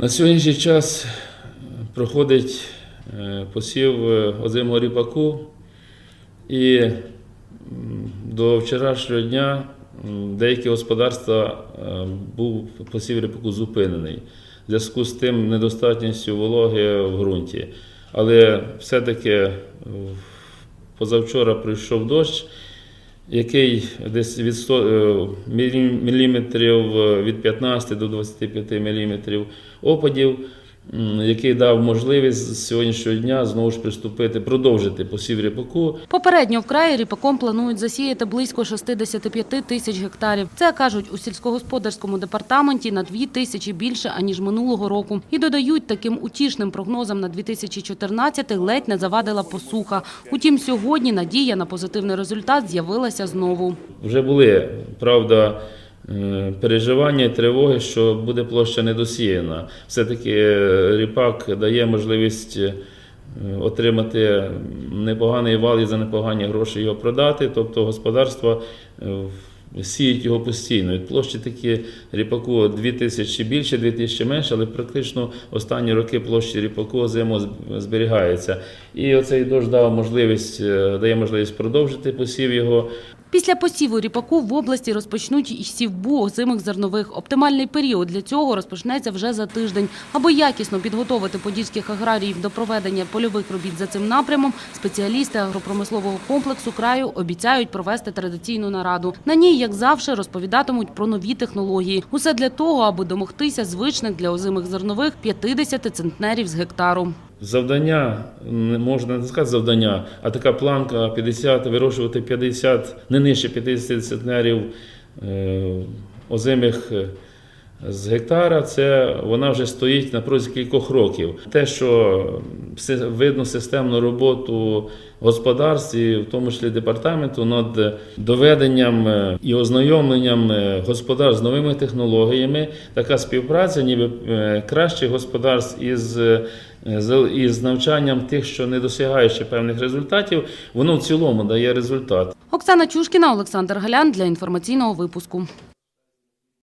На сьогоднішній час проходить е, посів е, озимого ріпаку, і до вчорашнього дня деякі господарства е, був посів ріпаку зупинений в зв'язку з тим недостатністю вологи в ґрунті. Але все-таки е, позавчора прийшов дощ, який десь від 100 е, міліметрів е, від 15 до 25 міліметрів опадів, який дав можливість з сьогоднішнього дня знову ж приступити, продовжити посів ріпаку. Попередньо в краї ріпаком планують засіяти близько 65 тисяч гектарів. Це кажуть у сільськогосподарському департаменті на 2 тисячі більше аніж минулого року. І додають, таким утішним прогнозам на 2014 ледь не завадила посуха. Утім, сьогодні надія на позитивний результат з'явилася знову. Вже були, правда, переживання і тривоги, що буде площа недосіяна. Все-таки е, ріпак дає можливість е, отримати непоганий вал і за непогані гроші його продати. Тобто господарство е, сіють його постійно. Від площі такі ріпаку 2 тисячі більше, 2 тисячі менше, але практично останні роки площі ріпаку зиму зберігається. І оцей дощ дав можливість, е, дає можливість продовжити посів його. Після посіву ріпаку в області розпочнуть і сівбу озимих зернових. Оптимальний період для цього розпочнеться вже за тиждень. Аби якісно підготовити подільських аграріїв до проведення польових робіт за цим напрямом, спеціалісти агропромислового комплексу краю обіцяють провести традиційну нараду. На ній, як завжди, розповідатимуть про нові технології. Усе для того, аби домогтися звичних для озимих зернових 50 центнерів з гектару. Завдання можна не сказати завдання, а така планка 50, вирощувати 50, не нижче 50 центнерів е, озимих з гектара. Це вона вже стоїть на протязі кількох років. Те, що видно системну роботу господарств, і в тому числі департаменту, над доведенням е, і ознайомленням е, господарств з новими технологіями, така співпраця, ніби е, кращих господарств із із навчанням тих, що не досягають ще певних результатів, воно в цілому дає результат. Оксана Чушкіна, Олександр Галян для інформаційного випуску.